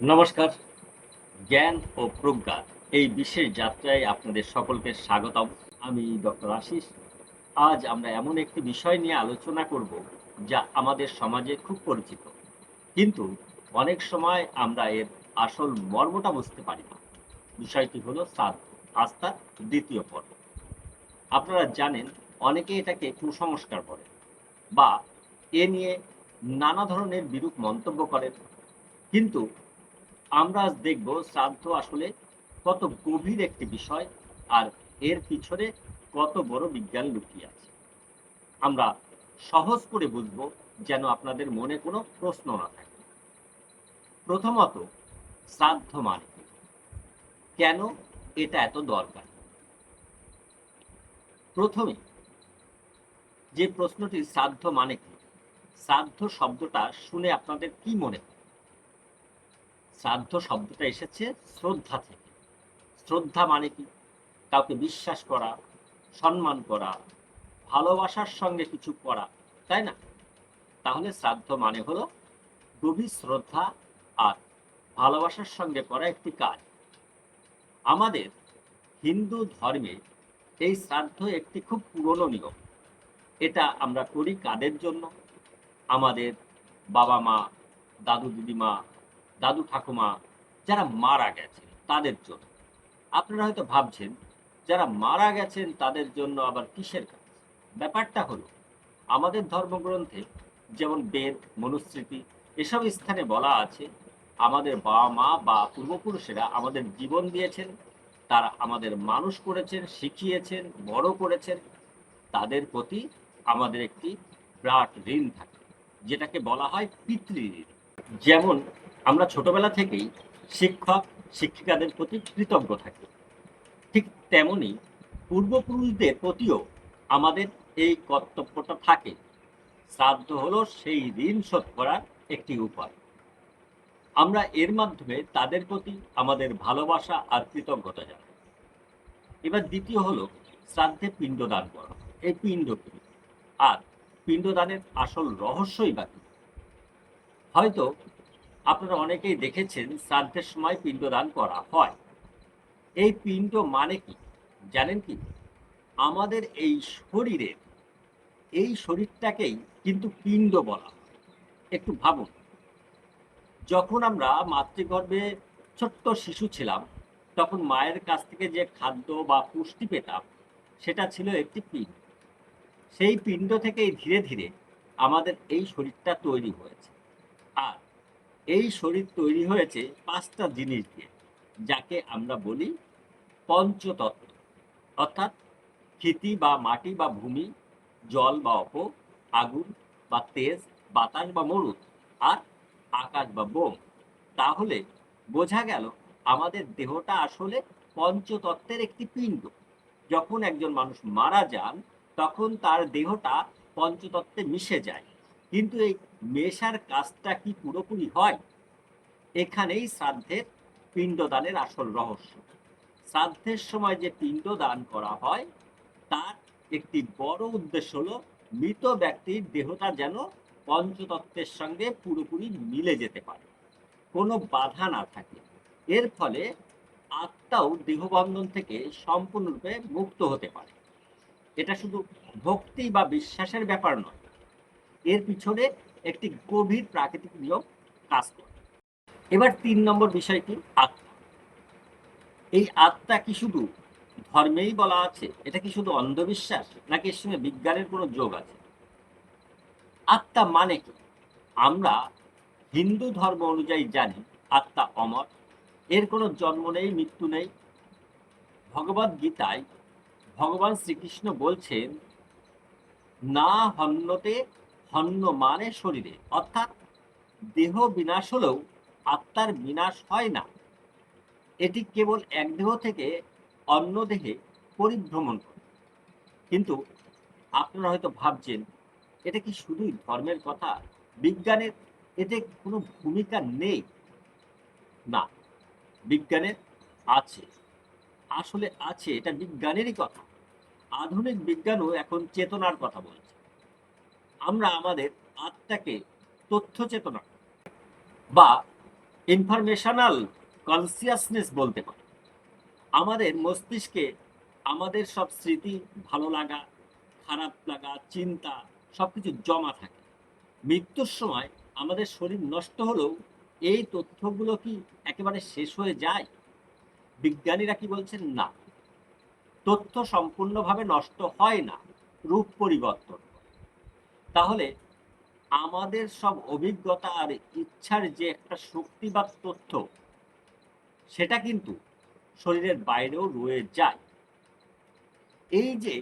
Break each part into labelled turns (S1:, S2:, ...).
S1: নমস্কার, জ্ঞান ও প্রজ্ঞা এই বিশেষ যাত্রায় আপনাদের সকলকে স্বাগতম। আমি ডক্টর আশিস। আজ আমরা এমন একটি বিষয় নিয়ে আলোচনা করব যা আমাদের সমাজে খুব পরিচিত। কিন্তু অনেক সময় আমরা এর আসল মর্মটা বুঝতে পারি না। বিষয়টি হলো শ্রাদ্ধ আস্থার দ্বিতীয় পর্ব। আপনারা জানেন, অনেকে এটাকে কুসংস্কার বলে বা এ নিয়ে নানা ধরনের বিরূপ মন্তব্য করেন। কিন্তু আমরা আজ দেখব শ্রাদ্ধ আসলে কত গভীর একটি বিষয় আর এর পিছনে কত বড় বিজ্ঞান লুকিয়ে আছে। আমরা সহজ করে বুঝব যেন আপনাদের মনে কোনো প্রশ্ন না থাকে। প্রথমত, শ্রাদ্ধ মানে কেন এটা এত দরকার? প্রথমে, যে প্রশ্নটি শ্রাদ্ধ মানে কি? শ্রাদ্ধ শব্দটা শুনে আপনাদের কি মনে হয়? শ্রাদ্ধ শব্দটা এসেছে শ্রদ্ধা থেকে। শ্রদ্ধা মানে কি? কাউকে বিশ্বাস করা, সম্মান করা, ভালোবাসার সঙ্গে কিছু করা, তাই না? তাহলে শ্রাদ্ধ মানে হলো গভীর শ্রদ্ধা আর ভালোবাসার সঙ্গে করা একটি কাজ। আমাদের হিন্দু ধর্মে এই শ্রাদ্ধ একটি খুব পুরনো নিয়ম। এটা আমরা করি কাদের জন্য? আমাদের বাবা মা, দাদু দিদিমা দাদু ঠাকুমা যারা মারা গেছেন, তাদের জন্য। আপনারা হয়তো ভাবছেন, যারা মারা গেছেন, তাদের জন্য আবার কিসের কাজ? ব্যাপারটা হলো, আমাদের ধর্মগ্রন্থে যেমন বেদ, মনুস্মৃতি, এসব স্থানে বলা আছে, আমাদের বাবা মা বা পূর্বপুরুষেরা আমাদের জীবন দিয়েছেন, তারা আমাদের মানুষ করেছেন, শিখিয়েছেন, বড় করেছেন, তাদের প্রতি আমাদের একটি বিরাট ঋণ থাকে, যেটাকে বলা হয় পিতৃঋণ। যেমন আমরা ছোটবেলা থেকেই শিক্ষক, শিক্ষিকাদের প্রতি কৃতজ্ঞ থাকি। ঠিক তেমনি পূর্বপুরুষদের প্রতিও আমাদের এই কর্তব্যটা থাকে। শ্রাদ্ধ হলো সেই ঋণ শোধ করার একটি উপায়। আমরা এর মাধ্যমে তাদের প্রতি আমাদের ভালোবাসা আর কৃতজ্ঞতা জানাই। এবার দ্বিতীয় হলো শ্রাদ্ধে পিণ্ডদান করা। এই পিণ্ড আর পিণ্ডদানের আসল রহস্যই বাকি হয়তো আপনারা অনেকেই দেখেছেন শ্রাদ্ধের সময় পিণ্ডদান করা হয়। এই পিণ্ড মানে কি? জানেন কি? আমাদের এই শরীরের এই শরীরটাকেই কিন্তু পিণ্ড বলা একটু ভাবুন, যখন আমরা মাতৃগর্ভে ছোট্ট শিশু ছিলাম, তখন মায়ের কাছ থেকে যে খাদ্য বা পুষ্টি পেতাম, সেটা ছিল একটি পিণ্ড। সেই পিণ্ড থেকেই ধীরে ধীরে আমাদের এই শরীরটা তৈরি হয়েছে। এই শরীর তৈরি হয়েছে পাঁচটা জিনিস দিয়ে, যাকে আমরা বলি পঞ্চতত্ত্ব। অর্থাৎ ক্ষিতি বা মাটি বা ভূমি, জল বা অপ আগুন বা তেজ, বাতাস বা মরুদ, আর আকাশ বা বোম তাহলে বোঝা গেল আমাদের দেহটা আসলে পঞ্চতত্ত্বের একটি পিণ্ড। যখন একজন মানুষ মারা যান, তখন তার দেহটা পঞ্চতত্ত্বে মিশে যায়। কিন্তু এই মেশার কাজটা কি পুরোপুরি হয়? এখানেই শ্রাদ্ধের পিণ্ডদানের আসল রহস্য। শ্রাদ্ধের সময় যে পিণ্ড দান করা হয়, তার একটি বড় উদ্দেশ্য হলো মৃত ব্যক্তির দেহটা যেন পঞ্চতত্ত্বের সঙ্গে পুরোপুরি মিলে যেতে পারে। কোনো বাধা না থাকে। এর ফলে আত্মাও দেহবন্ধন থেকে সম্পূর্ণরূপে মুক্ত হতে পারে। এটা শুধু ভক্তি বা বিশ্বাসের ব্যাপার নয়। এর পিছনে একটি গভীর প্রাকৃতিক নিয়ম কাজ করে। এবার তিন নম্বর বিষয়টি, আত্মা। এই আত্মা কি শুধু ধর্মেই বলা আছে? এটা কি শুধু অন্ধবিশ্বাস? নাকি এর সঙ্গে বিজ্ঞানের কোনো যোগ আছে? আত্মা মানে কি? আমরা হিন্দু ধর্ম অনুযায়ী জানি আত্মা অমর। এর কোনো জন্ম নেই, মৃত্যু নেই। ভগবদ গীতায় ভগবান শ্রীকৃষ্ণ বলছেন, না হন্যতে হন্য মানে শরীরে। অর্থাৎ দেহ বিনাশ হলেও আত্মার বিনাশ হয় না। এটি কেবল এক দেহ থেকে অন্য দেহে পরিভ্রমণ করে। কিন্তু আপনারা হয়তো ভাবছেন, এটা কি শুধুই ধর্মের কথা? বিজ্ঞানের এতে কোনো ভূমিকা নেই? না, বিজ্ঞানের আছে। আসলে আছে, এটা বিজ্ঞানেরই কথা। আধুনিক বিজ্ঞানও এখন চেতনার কথা বলছে আমরা আমাদের আত্মাকে তথ্য চেতনা বা ইনফরমেশনাল কনসিয়াসনেস বলতে পারি। আমাদের মস্তিষ্কে আমাদের সব স্মৃতি ভালো লাগা, খারাপ লাগা, চিন্তা সব কিছু জমা থাকে। মৃত্যুর সময় আমাদের শরীর নষ্ট হলেও এই তথ্যগুলো কি একেবারে শেষ হয়ে যায়? বিজ্ঞানীরা কি বলছেন? না। তথ্য সম্পূর্ণভাবে নষ্ট হয় না। রূপ পরিবর্তন। তাহলে আমাদের সব অভিজ্ঞতা আর ইচ্ছার যে একটা শক্তি বা তথ্য, সেটা কিন্তু শরীরের বাইরেও রয়ে যায়। এই যে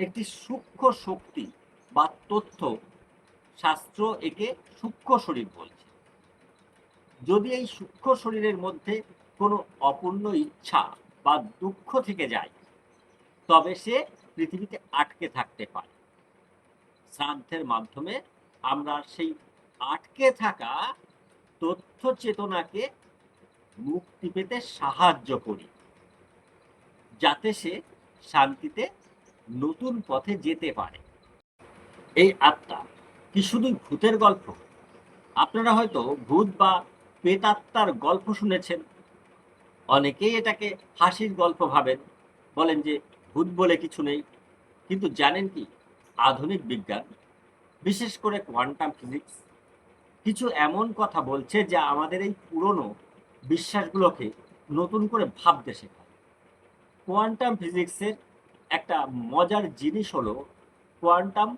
S1: একটি সূক্ষ্ম শক্তি বা তথ্য, শাস্ত্র একে সূক্ষ্ম শরীর বলছে। যদি এই সূক্ষ্ম শরীরের মধ্যে কোনো অপূর্ণ ইচ্ছা বা দুঃখ থেকে যায়, তবে সে পৃথিবীতে আটকে থাকতে পারে। শ্রাদ্ধের মাধ্যমে আমরা সেই আটকে থাকা তথ্য চেতনাকে মুক্তি পেতে সাহায্য করি, যাতে সে শান্তিতে নতুন পথে যেতে পারে। এই আত্মা কি শুধুই ভূতের গল্প? আপনারা হয়তো ভূত বা পেতাত্মার গল্প শুনেছেন। অনেকেই এটাকে হাসির গল্প ভাবেন, বলেন যে ভূত বলে কিছু নেই, কিন্তু জানেন কি? আধুনিক বিজ্ঞান, বিশেষ করে কোয়ান্টাম ফিজিক্স, কিছু এমন কথা বলছে যা আমাদের এই পুরনো বিশ্বাসগুলোকে নতুন করে ভাবতে শেখায়। কোয়ান্টাম ফিজিক্সের একটা মজার জিনিস হলো কোয়ান্টাম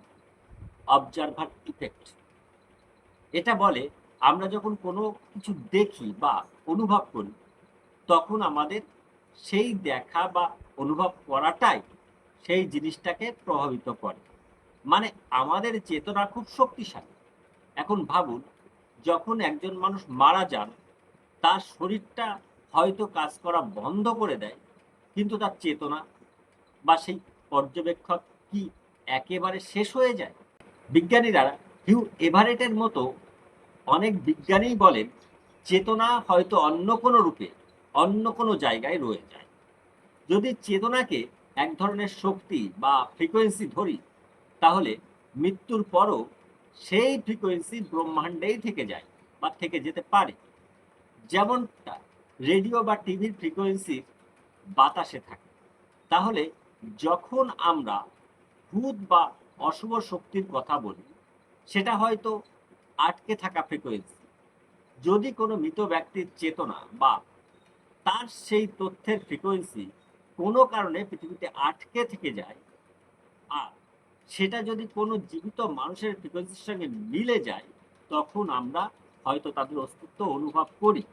S1: অবজারভার ইফেক্ট। এটা বলে আমরা যখন কোনো কিছু দেখি বা অনুভব করি, তখন আমাদের সেই দেখা বা অনুভব করাটাই সেই জিনিসটাকে প্রভাবিত করে। মানে আমাদের চেতনা খুব শক্তিশালী। এখন ভাবুন, যখন একজন মানুষ মারা যান, তার শরীরটা হয়তো কাজ করা বন্ধ করে দেয়, কিন্তু তার চেতনা বা সেই পর্যবেক্ষক কি একেবারে শেষ হয়ে যায়? বিজ্ঞানীরা হিউ এভারেটের মতো অনেক বিজ্ঞানীই বলেন, চেতনা হয়তো অন্য কোনো রূপে, অন্য কোনো জায়গায় রয়ে যায়। যদি চেতনাকে এক ধরনের শক্তি বা ফ্রিকোয়েন্সি ধরি তাহলে মৃত্যুর পরও সেই ফ্রিকোয়েন্সি ব্রহ্মাণ্ডেই থেকে যায় বা থেকে যেতে পারে। যেমনটা রেডিও বা টিভির ফ্রিকোয়েন্সি বাতাসে থাকে। তাহলে যখন আমরা ভূত বা অশুভ শক্তির কথা বলি, সেটা হয়তো আটকে থাকা ফ্রিকোয়েন্সি যদি কোনো মৃত ব্যক্তির চেতনা বা তার সেই তথ্যের ফ্রিকোয়েন্সি কোনো কারণে পৃথিবীতে আটকে থেকে যায়, আর সেটা যদি কোনো জীবিত মানুষের ফ্রিকোয়েন্সির সঙ্গে মিলে যায়, তখন আমরা হয়তো তাদের অস্তিত্ব অনুভব করি।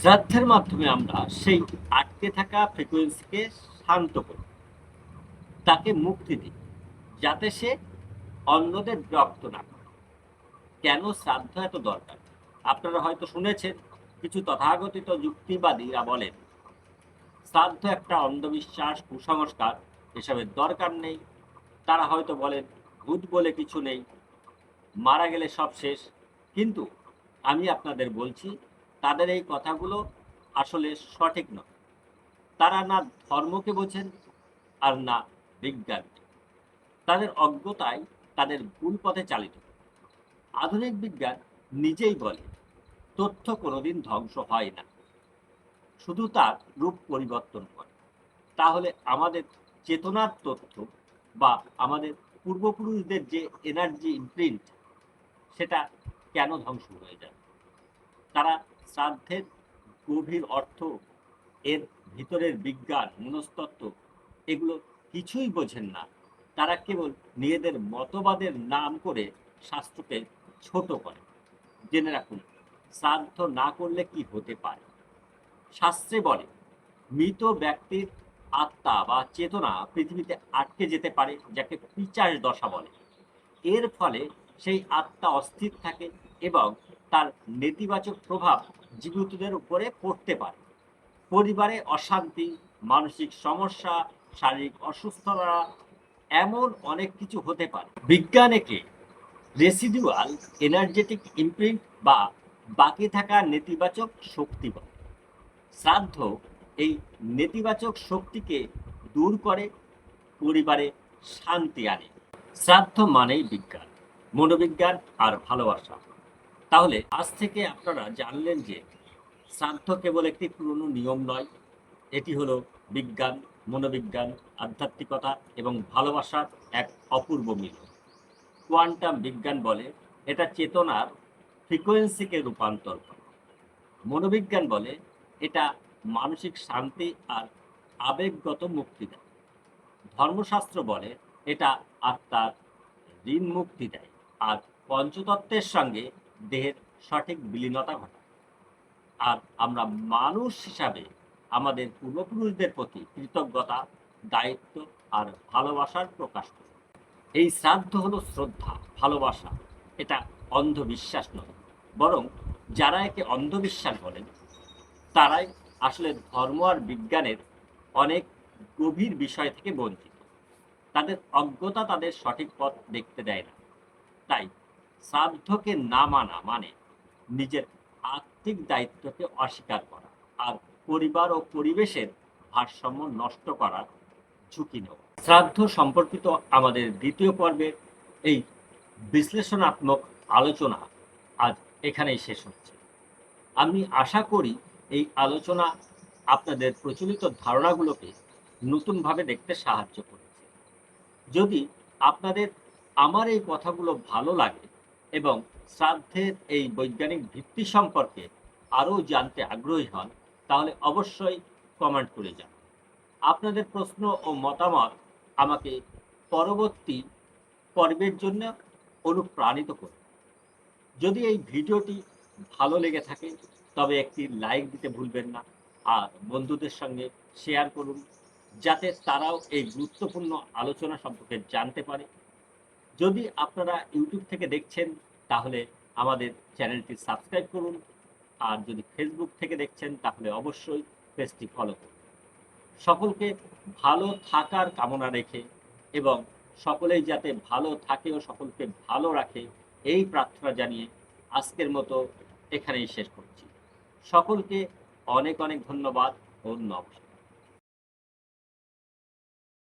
S1: শ্রাদ্ধের মাধ্যমে আমরা সেই আটকে থাকা ফ্রিকোয়েন্সিকে শান্ত করি। তাকে মুক্তি দিই, যাতে সে অন্যদের বিরক্ত না করে। কেন শ্রাদ্ধ এত দরকার? আপনারা হয়তো শুনেছেন, কিছু তথাগতিত যুক্তিবাদীরা বলেন, শ্রাদ্ধ একটা অন্ধবিশ্বাস, কুসংস্কার, এসবের দরকার নেই। তারা হয়তো বলেন, ভূত বলে কিছু নেই, মারা গেলে সব শেষ। কিন্তু আমি আপনাদের বলছি, তাদের এই কথাগুলো আসলে সঠিক নয়। তারা না ধর্মকে বোঝেন আর না বিজ্ঞানকে তাদের অজ্ঞতায় তাদের ভুল পথে চালিত। আধুনিক বিজ্ঞান নিজেই বলে, তথ্য কোনোদিন ধ্বংস হয় না। শুধু তার রূপ পরিবর্তন করে। তাহলে আমাদের চেতনার তথ্য বা আমাদের পূর্বপুরুষদের যে এনার্জি ইমপ্রিন্ট সেটা কেন ধ্বংস হয়ে যায়? তারা শ্রাদ্ধের গভীর অর্থ, এর ভিতরের বিজ্ঞান, মনস্তত্ত্ব, এগুলো কিছুই বোঝেন না। তারা কেবল নিজেদের মতবাদের নাম করে শাস্ত্রকে ছোট করে। জেনে রাখুন, শ্রাদ্ধ না করলে কি হতে পারে? শাস্ত্রে বলে, মৃত ব্যক্তির আত্মা বা চেতনা পৃথিবীতে আটকে যেতে পারে, যাকে পিচাস দশা বলে। এর ফলে সেই আত্মা অস্থির থাকে এবং তার নেতিবাচক প্রভাব জীবিতদের উপরে পড়তে পারে। পরিবারে অশান্তি, মানসিক সমস্যা, শারীরিক অসুস্থতা, এমন অনেক কিছু হতে পারে। বিজ্ঞান একে রেসিডুয়াল এনার্জেটিক ইমপ্রিন্ট বা বাকি থাকা নেতিবাচক শক্তি বলে। শ্রাদ্ধ এই নেতিবাচক শক্তিকে দূর করে পরিবারে শান্তি আনে। শ্রাদ্ধ মানেই বিজ্ঞান, মনোবিজ্ঞান আর ভালোবাসা। তাহলে আজ থেকে আপনারা জানলেন যে শ্রাদ্ধ কেবল একটি পুরনো নিয়ম নয়, এটি হলো বিজ্ঞান, মনোবিজ্ঞান, আধ্যাত্মিকতা এবং ভালোবাসার এক অপূর্ব মিলন। কোয়ান্টাম বিজ্ঞান বলে, এটা চেতনার ফ্রিকোয়েন্সিকে রূপান্তর করে। মনোবিজ্ঞান বলে, এটা মানসিক শান্তি আর আবেগগত মুক্তি দেয়। ধর্মশাস্ত্র বলে এটা আত্মার ঋণ মুক্তি দেয় আর পঞ্চতত্ত্বের সঙ্গে দেহের সঠিক বিলীনতা ঘটায়। আর আমরা মানুষ হিসাবে আমাদের পূর্বপুরুষদের প্রতি কৃতজ্ঞতা, দায়িত্ব আর ভালোবাসার প্রকাশ করি। এই শ্রাদ্ধ হলো শ্রদ্ধা, ভালোবাসা। এটা অন্ধবিশ্বাস নয়। বরং যারা একে অন্ধবিশ্বাস বলেন, তারাই আসলে ধর্ম আর বিজ্ঞানের অনেক গভীর বিষয় থেকে বঞ্চিত। তাদের অজ্ঞতা তাদের সঠিক পথ দেখতে দেয় না। তাই শ্রাদ্ধকে না মানা মানে নিজের আত্মিক দায়িত্বকে অস্বীকার করা আর পরিবার ও পরিবেশের ভারসাম্য নষ্ট করার ঝুঁকি নেওয়া। শ্রাদ্ধ সম্পর্কিত আমাদের দ্বিতীয় পর্বের এই বিশ্লেষণাত্মক আলোচনা আজ এখানেই শেষ হচ্ছে। আমি আশা করি এই আলোচনা আপনাদের প্রচলিত ধারণাগুলোকে নতুনভাবে দেখতে সাহায্য করেছে। যদি আপনাদের আমার এই কথাগুলো ভালো লাগে এবং শ্রাদ্ধের এই বৈজ্ঞানিক ভিত্তি সম্পর্কে আরও জানতে আগ্রহী হন, তাহলে অবশ্যই কমেন্ট করে যান আপনাদের প্রশ্ন ও মতামত আমাকে পরবর্তী পর্বের জন্য অনুপ্রাণিত করবে যদি এই ভিডিওটি ভালো লেগে থাকে তবে একটি লাইক দিতে ভুলবেন না। আর বন্ধুদের সঙ্গে শেয়ার করুন, যাতে তারাও এই গুরুত্বপূর্ণ আলোচনা সম্পর্কে জানতে পারে। যদি আপনারা ইউটিউব থেকে দেখছেন, তাহলে আমাদের চ্যানেলটি সাবস্ক্রাইব করুন। আর যদি ফেসবুক থেকে দেখছেন, তাহলে অবশ্যই পেজটি ফলো করুন। সকলকে ভালো থাকার কামনা রেখে এবং সকলেই যাতে ভালো থাকে ও সকলকে ভালো রাখে, এই প্রার্থনা জানিয়ে আজকের মতো এখানেই শেষ করছি। সকলকে অনেক অনেক ধন্যবাদ নমস্কার।